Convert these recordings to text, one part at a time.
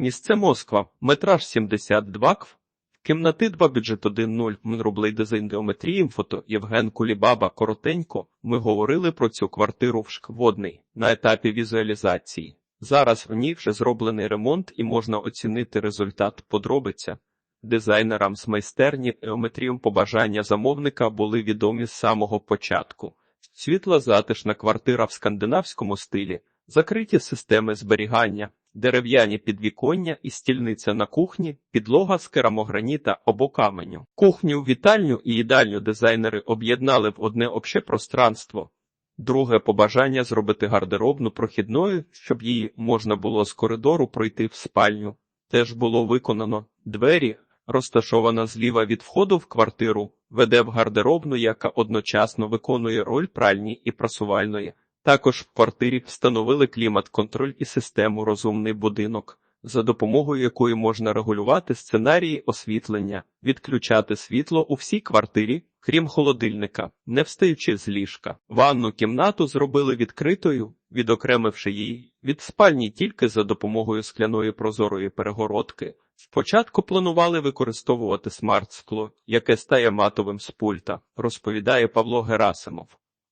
Місце Москва, метраж 72 кв. Кімнати 2 бюджет 1.0 М рублей дизайн геометрії фото Євген Кулібаба коротенько. Ми говорили про цю квартиру в Шкводний на етапі візуалізації. Зараз в ній вже зроблений ремонт і можна оцінити результат подробиця. Дизайнерам з майстерні геометрієм побажання замовника були відомі з самого початку. Світла затишна квартира в скандинавському стилі, закриті системи зберігання, дерев'яні підвіконня і стільниця на кухні, підлога з керамограніта або каменю. Кухню, вітальню і їдальню дизайнери об'єднали в одне обще пространство. Друге побажання зробити гардеробну прохідною, щоб її можна було з коридору пройти в спальню. Теж було виконано двері, розташована зліва від входу в квартиру, веде в гардеробну, яка одночасно виконує роль пральні і прасувальної. Також в квартирі встановили клімат-контроль і систему розумний будинок, за допомогою якої можна регулювати сценарії освітлення, відключати світло у всій квартирі, крім холодильника, не встаючи з ліжка. Ванну кімнату зробили відкритою, відокремивши її від спальні тільки за допомогою скляної прозорої перегородки. Спочатку планували використовувати смарт-скло, яке стає матовим з пульта, розповідає Павло Герасимов.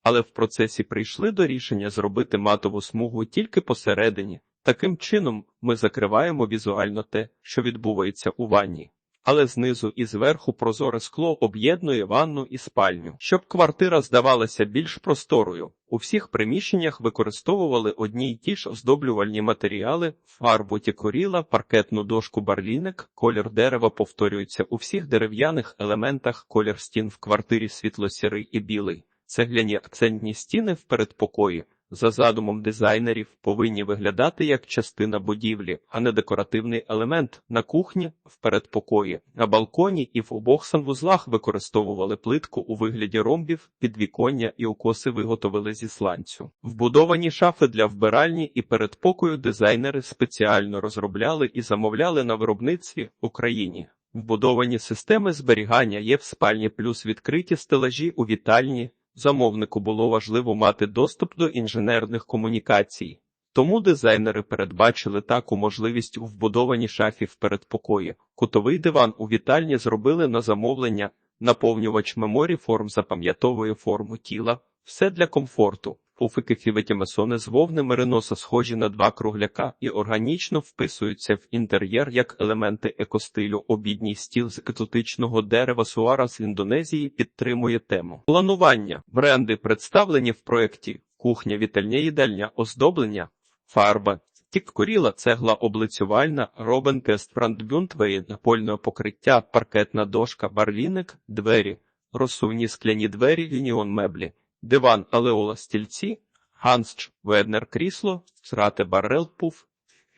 Але в процесі прийшли до рішення зробити матову смугу тільки посередині. Таким чином ми закриваємо візуально те, що відбувається у ванні. Але знизу і зверху прозоре скло об'єднує ванну і спальню. Щоб квартира здавалася більш просторою, у всіх приміщеннях використовували одні й ті ж оздоблювальні матеріали, фарбу тікоріла, паркетну дошку барліник, колір дерева повторюється у всіх дерев'яних елементах, колір стін в квартирі світло-сірий і білий. Цегляні акцентні стіни в передпокої, за задумом дизайнерів, повинні виглядати як частина будівлі, а не декоративний елемент на кухні, в передпокої, на балконі і в обох санвузлах використовували плитку у вигляді ромбів, підвіконня і укоси виготовили зі сланцю. Вбудовані шафи для вбиральні і передпокою дизайнери спеціально розробляли і замовляли на виробництві Україні. Вбудовані системи зберігання є в спальні плюс відкриті стелажі у вітальні. Замовнику було важливо мати доступ до інженерних комунікацій, тому дизайнери передбачили таку можливість у вбудованій шафі в передпокої. Кутовий диван у вітальні зробили на замовлення, наповнювач меморі форм запам'ятовує форму тіла, все для комфорту. Пуфики фіветімесони з вовни мериноса схожі на два кругляка і органічно вписуються в інтер'єр як елементи екостилю. Обідній стіл з екзотичного дерева суара з Індонезії підтримує тему. Планування бренди представлені в проєкті кухня, вітальня, їдальня, оздоблення, фарба. Тік коріла, цегла облицювальна, робен тест брандбюнтвеї, напольне покриття, паркетна дошка, барліник, двері, розсувні скляні двері, лініон меблі. Диван Алеола стільці, Гансч Веднер крісло, срате баррел пуф,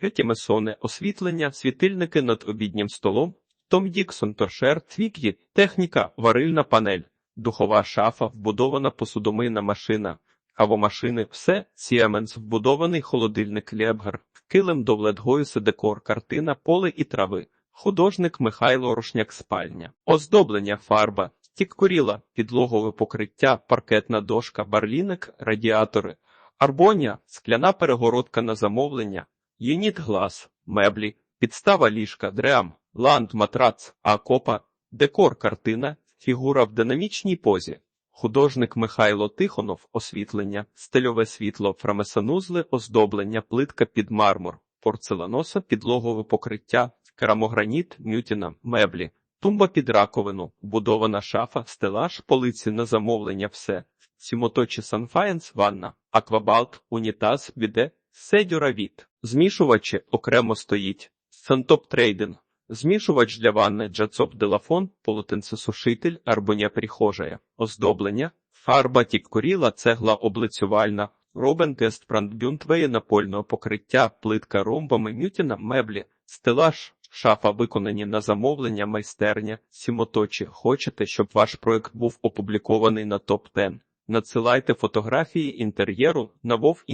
Гетімесоне освітлення, світильники над обіднім столом, Том Діксон торшер, твік'ї, техніка, варильна панель, духова шафа, вбудована посудомийна машина, кавомашини, все, Сіеменс, вбудований холодильник Лєбгар, килим до Вледгоюса декор, картина, поле і трави, художник Михайло Рушняк спальня, оздоблення фарба, Тіккуріла, підлогове покриття, паркетна дошка, барліник, радіатори, арбонія, скляна перегородка на замовлення, юніт глас, меблі, підстава ліжка, дреам, ланд, матрац, акопа, декор картина, фігура в динамічній позі. Художник Михайло Тихонов, освітлення, стильове світло, фрамесанузли, оздоблення, плитка під мармур, порцеланоса, підлогове покриття, керамограніт, мютіна, меблі. Тумба під раковину, будована шафа, стелаж, полиці на замовлення, все. Сімоточі Санфаєнс, ванна, аквабалт, унітаз, біде, седюравіт. Змішувачі окремо стоїть. Сантоп трейдинг. Змішувач для ванни, джацоп делафон, полотенцесушитель, арбоня прихожая. Оздоблення, фарба тіккоріла, цегла облицювальна, робен тест брандбюнтвеє напольного покриття, плитка ромбами, мютіна, меблі, стелаж, Шафа виконані на замовлення майстерня, сімоточі. Хочете, щоб ваш проект був опублікований на топ 10 Надсилайте фотографії інтер'єру на Вов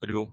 Рю.